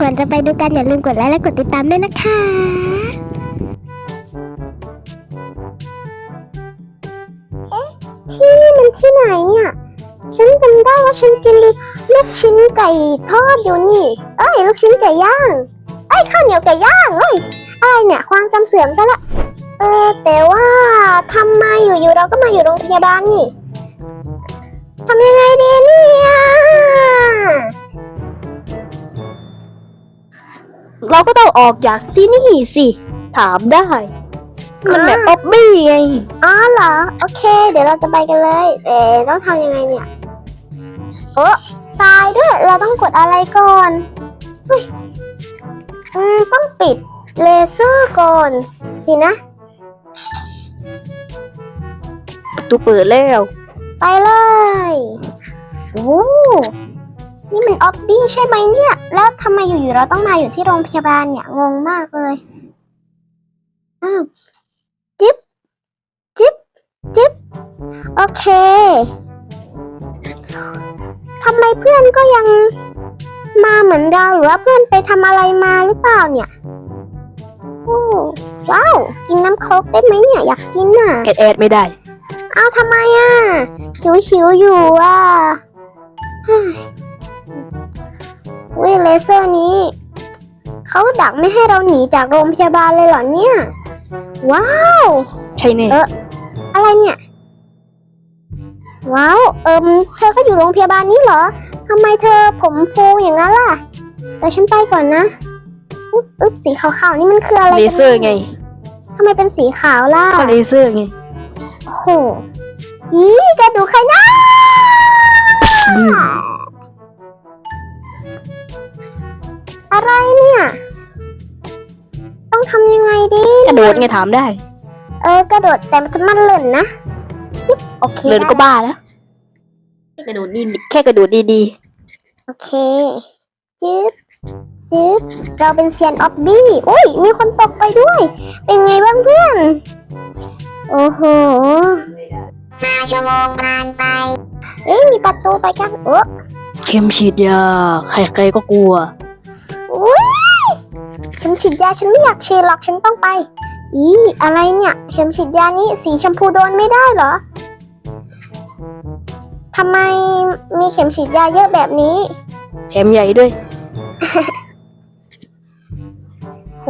ก่อนจะไปดูกันอย่าลืมกดไลค์และกดติดตามด้วยนะคะที่นี่มันที่ไหนเนี่ย ฉันจำได้ว่าฉันกินลูกชิ้นไก่ทอดอยู่นี่ เอ้ยลูกชิ้นไก่ย่างเอ้ยข้าวเหนียวไก่ย่างเอ้ยอะไรเนี่ยความจำเสื่อมซะละเออแต่ว่าทำไมอยู่ๆเราก็มาอยู่โรงพยาบาลนี่ทำยังไงดีเนี่ย เราก็ต้องออกจากที่นี่สิ ถามได้ มันแบบป๊อบบี้ไง อ๋อเหรอ โอเค เดี๋ยวเราจะไปกันเลย เอ๋ต้องทำยังไงเนี่ยโอ้ตายด้วย เราต้องกดอะไรก่อนเฮ้ยอืมต้องปิดเลเซอร์ก่อนสินะ ประตูเปิดแล้ว ไปเลยโอ้ นี่มันออบบี้ใช่ไหมเนี่ย แล้วทำไมอยู่ๆเราต้องมาอยู่ที่โรงพยาบาลเนี่ย งงมากเลย อ้าว จิ๊บ จิ๊บ จิ๊บ โอเค ทำไมเพื่อนก็ยังมาเหมือนเราหรือว่าเพื่อนไปทำอะไรมาหรือเปล่าเนี่ยโอ้ว้าว กินน้ำโค้กได้ไหมเนี่ย อยากกินน่ะแอดแอดไม่ได้ เอาทำไมอะหิวหิวๆอยู่อะเฮ้ยเว้ยเลเซอร์นี้ เขาดักไม่ให้เราหนีจากโรงพยาบาลเลยเหรอเนี่ย ว้าว ใช่แน่เอออะไรเนี่ย ว้าว เอิมเธอก็อยู่โรงพยาบาลนี้เหรอทำไมเธอผมฟูอย่างนั้นล่ะ แต่ฉันไปก่อนนะ อุ๊บอุ๊บสีขาวๆนี่มันคืออะไรเลกันเซอร์ไงทำไมเป็นสีขาวล่ะก็เลเซอร์ไงโอ้โหยี่กระดูกใครนะ อะไรเนี่ย ต้องทำยังไงดีกระโดดไงถามได้ เออกระโดดแต่มันหล่นนะจิ๊บโอเคเดินก็ได้บ้าแล้วกระโดดดีแค่กระโดดดีโอเคจิ๊บจิ๊บเราเป็นเซียนออบบี้อุ้ยมีคนตกไปด้วย เป็นไงบ้างเพื่อนโอ้โหห้าชั่วโมงผ่านไป เอ๊ะมีประตูไปกันโอ้ๆเข็มฉีดยาใครๆก็กลัวอุ้ย เข็มฉีดยาฉันไม่อยากฉีดหรอกฉันต้องไป อีอะไรเนี่ยเข็มฉีดยานี้สีชมพูโดนไม่ได้เหรอทำไมมีเข็มฉีดยาเยอะแบบนี้ แถมใหญ่ด้วย โห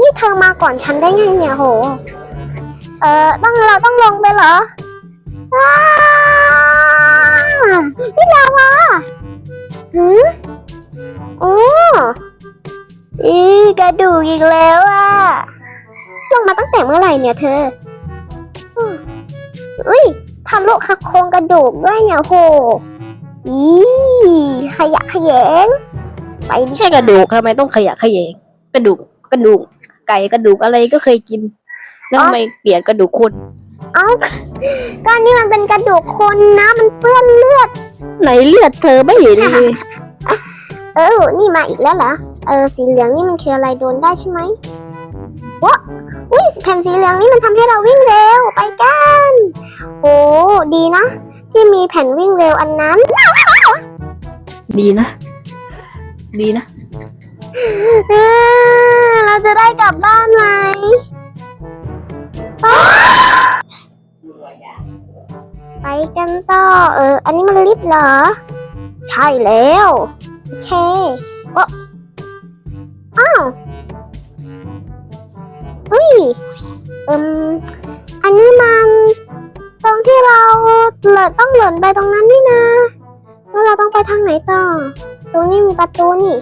นี่เธอมาก่อนฉันได้ไงเนี่ยโห เออต้องเราต้องลงไปเหรอว้าวนี่ลาวาหือ อีกระดูกอีกแล้วอะลงมาตั้งแต่เมื่อไหร่เนี่ยเธออืมอุ้ยทะลุโครงกระดูกด้วยเนี่ยโหอีขยะแขยง ไปดิแค่กระดูกทำไมต้องขยะแขยง กระดูกกระดูก ไก่กระดูกอะไรก็เคยกิน แล้วทำไมเปลี่ยนกระดูกคนเอ้าก็นี่มันเป็นกระดูกคนนะ มันเปื้อนเลือด ไหนเลือดเธอไม่เห็นเลย เออ นี่มาอีกแล้วเหรอ เออสีเหลืองนี่มันคืออะไรโดนได้ใช่ไหมวะอุ้ยแผ่นสีเหลืองนี่มันทำให้เราวิ่งเร็วไปกันโอ้ดีนะ ที่มีแผ่นวิ่งเร็วอันนั้น ดีนะ ดีนะเออเราจะได้กลับบ้านไหมไปกันต่อเออ อันนี้มันลิฟต์เหรอ ใช่แล้ว โอเคโอ้อ้ เหลินต้องหล่นไปตรงนั้นนี่นะแล้วเราต้องไปทางไหนต่อ ตรงนี้มีประตูนี่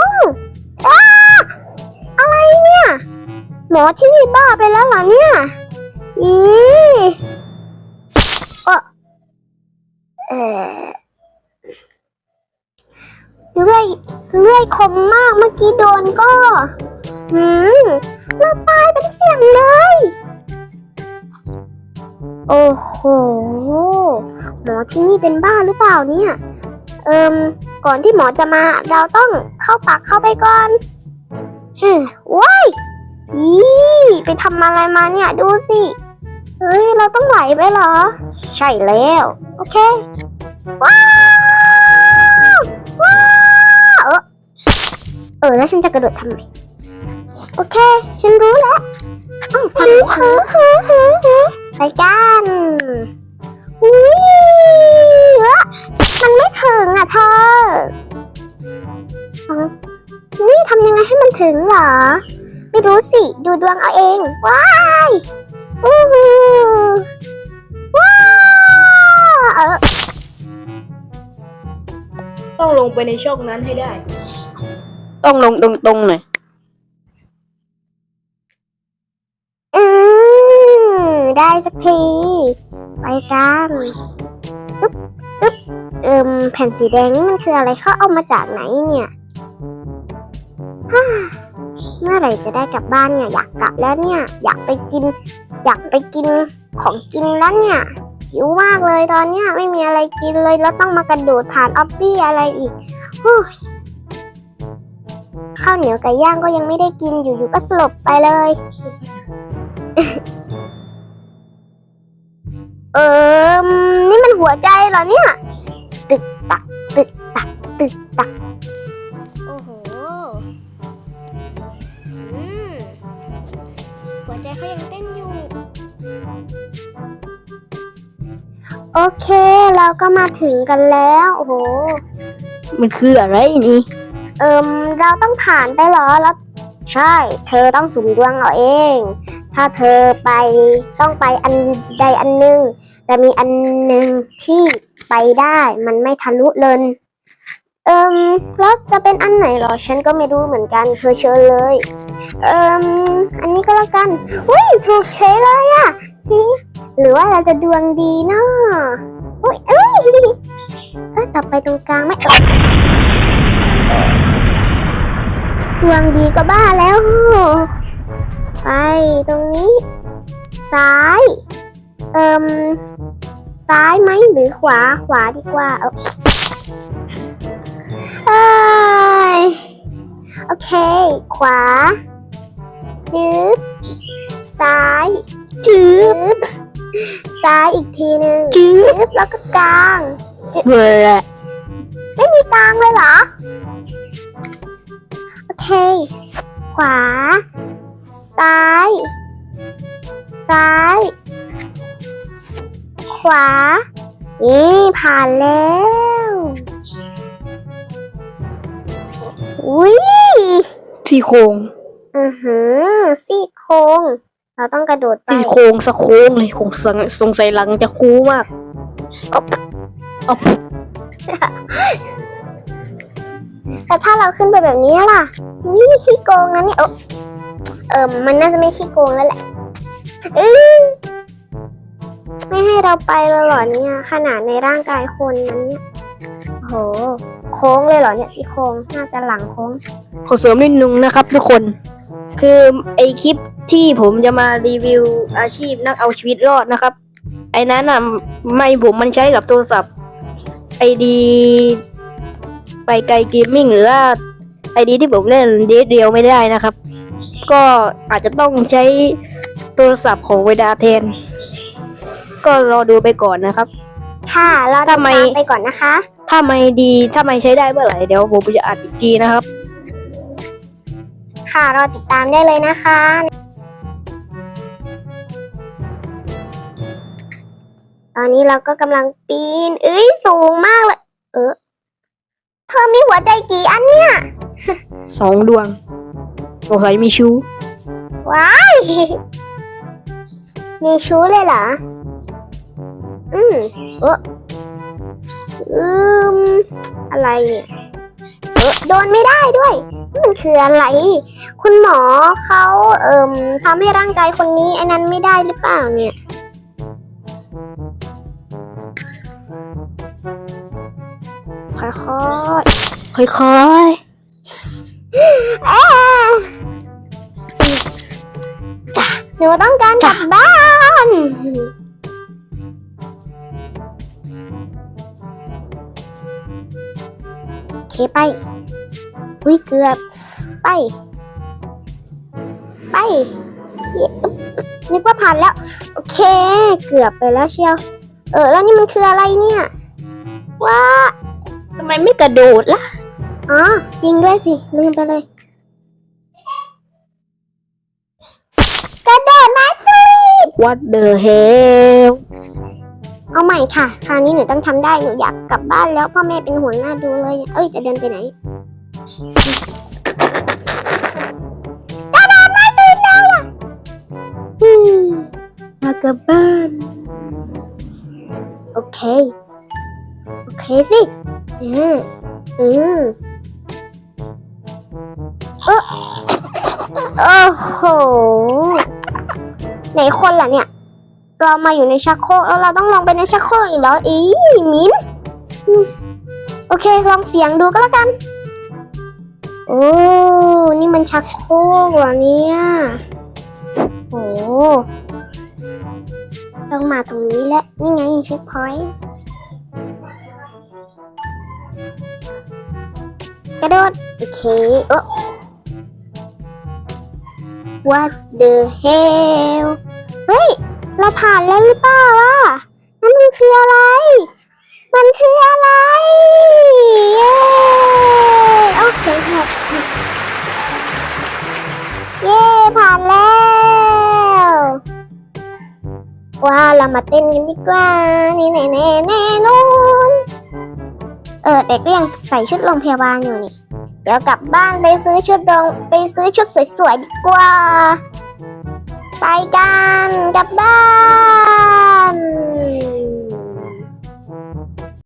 อ้าวอ้าอะไรเนี่ย หมอที่นี่บ้าไปแล้วเหรอเนี่ยอีเออเลื่อยเลื่อยคมมากเมื่อกี้โดนก็หืมเราตายเป็นเสียงเลย โอ้โห หมอที่นี่เป็นบ้าหรือเปล่าเนี่ย เอิมก่อนที่หมอจะมาเราต้องเข้าปากเข้าไปก่อนเฮ้ยว้ายอีไปทำอะไรมาเนี่ยดูสิ เฮ้ย เราต้องไหลไปเหรอ ใช่แล้ว โอเค ว้าวว้าวเอออแล้วฉันจะกระโดดทำไม โอเค ฉันรู้แล้วอ้าวฮึฮึฮึฮึฮึ ไปกันอุ้ยเอ้อมันไม่ถึงอะเธออ๋อนี่ทำยังไงให้มันถึงเหรอ ไม่รู้สิ ดูดวงเอาเอง ว้ายอู้หูว้าวเออต้องลงไปในช่องนั้นให้ได้ ต้องลงตรงๆหน่อย ได้สักที ไปกันอึ๊บอึ๊บเอิมแผ่นสีแดงนี่มันคืออะไรเขาเอามาจากไหนเนี่ยฮ่าเมื่อไหร่จะได้กลับบ้านเนี่ย อยากกลับแล้วเนี่ย อยากไปกิน อยากไปกินของกินแล้วเนี่ยหิวมากเลยตอนเนี้ยไม่มีอะไรกินเลยแล้วต้องมากระโดดผ่านออฟฟี่อะไรอีกฮู้ข้าวเหนียวไก่ย่างก็ยังไม่ได้กินอยู่ๆก็สลบไปเลย เออ นี่มันหัวใจเหรอเนี่ย ตึกตัก ตึกตัก ตึกตัก โอ้โหอืมหัวใจเขายังเต้นอยู่ โอเค เราก็มาถึงกันแล้ว โอ้โห มันคืออะไรนี่ เอิมเราต้องผ่านไปเหรอแล้วใช่ เธอต้องสุ่มดวงเอาเอง ถ้าเธอไปต้องไปอันใดอันหนึ่งแต่มีอันหนึ่งที่ไปได้มันไม่ทะลุเลยเอิมแล้วจะเป็นอันไหนหรอ ฉันก็ไม่รู้เหมือนกันเธอเชิญเลย เอิมอันนี้ก็แล้วกันอุ้ยถูกเฉยเลยอะฮิหรือว่าเราจะดวงดีเนาะอุ้ยเอ้ยเอ้ยต่อไปตรงกลางไมเอ้ยดวงดีก็บ้าแล้ว ไปตรงนี้ ซ้าย เอิมซ้ายไหมหรือขวาขวาดีกว่าเอ้ยโอเค ขวาจืบซ้ายจืบซ้ายอีกทีหนึ่งจื้อจืบแล้วก็กลางเบื่อไม่มีกลางเลยเหรอ โอเค ขวา ซ้าย ซ้าย ขวา นี่ผ่านแล้ว อุ้ยซี่โครงอือหือซี่โครงเราต้องกระโดดไปซี่โครงสะโค้งเลยคงสงสงสัยหลังจะคูมากเอาเอาแต่ถ้าเราขึ้นไปแบบนี้ล่ะนี่ขี้โกงนะเนี่ยเออเออมันน่าจะไม่ขี้โกงแล้วแหละออไม่ให้เราไปแล้วเหรอเนี่ย ขนาดในร่างกายคนนั้นเนี่ยโห โค้งเลยเหรอเนี่ยซี่โครงน่าจะหลังโค้ง ขอเสริมนิดนึงนะครับทุกคน คือไอคลิปที่ผมจะมารีวิวอาชีพนักเอาชีวิตรอดนะครับ ไอ้นั้นอะไม่ผมมันใช้กับโทรศัพท์ไอดี ไปไกลเกมมิ่งหรือว่าไอดีที่ผมเล่นเดทเดียวไม่ได้นะครับ ก็อาจจะต้องใช้โทรศัพท์ของเวดาแทน ก็รอดูไปก่อนนะครับ ค่ะเราติดทำไมตามไปก่อนนะคะ ถ้าไม่ดีถ้าไม่ใช้ได้เมื่อไหร่เดี๋ยวผมจะอัดอีกทีนะครับ ค่ะเราติดตามได้เลยนะคะ ตอนนี้เราก็กำลังปีน เอ้ยสูงมากเลย เออเธอมีหัวใจกี่อันเนี่ย สองดวงส งสัยมีชู้ว้าย มีชู้เลยเหรอ อืมเอออืม อะไรเนี่ยเออโดนไม่ได้ด้วย มันคืออะไร คุณหมอเขาเอ่มทำให้ร่างกายคนนี้ไอ้นั้นไม่ได้หรือเปล่าเนี่ยค่อยค่อยๆเอ๊ะจ้ะ หนูต้องการกลับบ้านโอเคไปวิเกือบไป ไปนึกว่าผ่านแล้ว โอเค เกือบไปแล้วเชียว เออ แล้วนี่มันคืออะไรเนี่ย ว้าทำไมไม่กระโดดล่ะ ออ๋อ จริงด้วยสิ ลืมไปเลย กระโดดไม้ตุย What the hell เอาใหม่ค่ะ คราวนี้หนูต้องทำได้ หนูอยากกลับบ้านแล้วพ่อแม่เป็นห่วงหน้าดูเลยเนี่ยเอ้ย จะเดินไปไหน กระโดดไม้ตุยแล้วล่ะอืมมากลับบ้าน โอเค โอเคสิ อืมอืม เออโอ้โหไหนคนล่ะเนี่ย เรามาอยู่ในชักโครกแล้วเราต้องลงไปในชักโครกอีกแล้วอีมิ้นโอเค ลองเสียงดูก็แล้วกัน โอ้ นี่มันชักโครกเหรอเนี่ยโอ้ต้องมาตรงนี้แหละ นี่ไงเช็คพอยต์กระโดด โอเคโอ้ What the hell เฮ้ย เราผ่านแล้วหรือเปล่าอะนั่นมันคืออะไร มันคืออะไร เย้โอ้เสียงแหบเย้ผ่านแล้ว ว้าเรามาเต้นกันดีกว่า นี่แน่แน่แน่นู่นเออแต่ก็ยังใส่ชุดโรงพยาบาลอยู่นี่ เดี๋ยวกลับบ้านไปซื้อชุดดงไปซื้อชุดสวยๆดีกว่า ไปกันกลับบ้าน